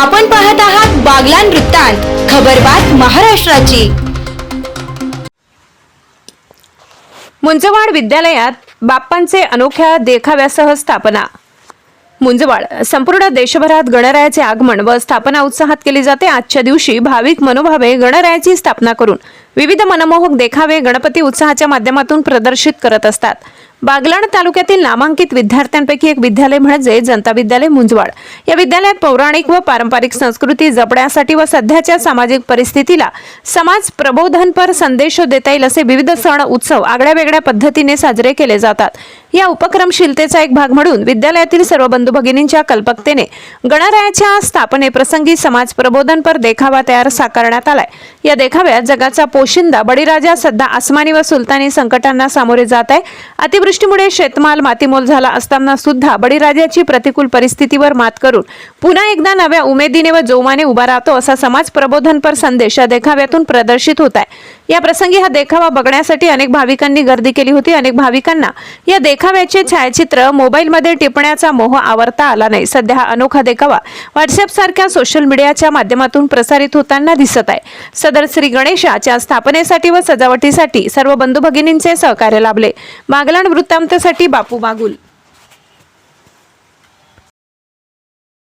आपण पाहत आहात बागलान वृत्तांत खबरबात महाराष्ट्राची. मुंजवाड विद्यालयात बाप्पांचे अनोख्या देखाव्यासह स्थापना. मुंजवाळ संपूर्ण देशभरात गणरायाचे आगमन व स्थापना उत्साहात केली जाते. आजच्या दिवशी भाविक मनोभावे गणरायाची स्थापना करून विविध मनमोहक देखावे गणपती उत्साहाच्या माध्यमातून प्रदर्शित करत असतात. बागलाण तालुक्यातील नामांकित विद्यार्थ्यांपैकी एक विद्यालय म्हणजे जनता विद्यालय मुंजवाड या विद्यालयात पौराणिक व पारंपरिक संस्कृती जपण्यासाठी व सध्याच्या सामाजिक परिस्थितीला समाज प्रबोधनपर संदेश देता येईल असे विविध सण उत्सव आगळ्या वेगळ्या पद्धतीने साजरे केले जातात. या उपक्रमशीलतेचा एक भाग म्हणून विद्यालयातील सर्व बंधू भगिनींच्या कल्पकतेने गणरायाच्या स्थापनेप्रसंगी समाज प्रबोधनपर देखावा तयार साकारण्यात आलाय. या देखाव्यात जगाचा पोशिंदा बळीराजा सध्या आसमानी व सुलतानी संकटांना सामोरे जात आहे. अतिवृष्टीमुळे शेतमाल मातीमोल झाला असताना सुद्धा बळीराजाची प्रतिकूल परिस्थितीवर मात करून पुन्हा एकदा नव्या उमेदीने व जोमाने उभा राहतो असा समाज प्रबोधनपर संदेश या देखाव्यातून प्रदर्शित होत आहे. या प्रसंगी हा देखावा बघण्यासाठी अनेक भाविकांनी गर्दी केली होती. अनेक भाविकांना या देखाव्याचे छायाचित्र मोबाईलमध्ये टिपण्याचा मोह आवरता आला नाही. सध्या हा अनोखा देखावा व्हॉट्सअप सारख्या सोशल मीडियाच्या माध्यमातून प्रसारित होताना दिसत आहे. सदर श्री गणेशाच्या स्थापनेसाठी व सजावटीसाठी सर्व बंधू भगिनींचे सहकार्य लाभले. मागलाण वृत्तांतसाठी बापू मागुल.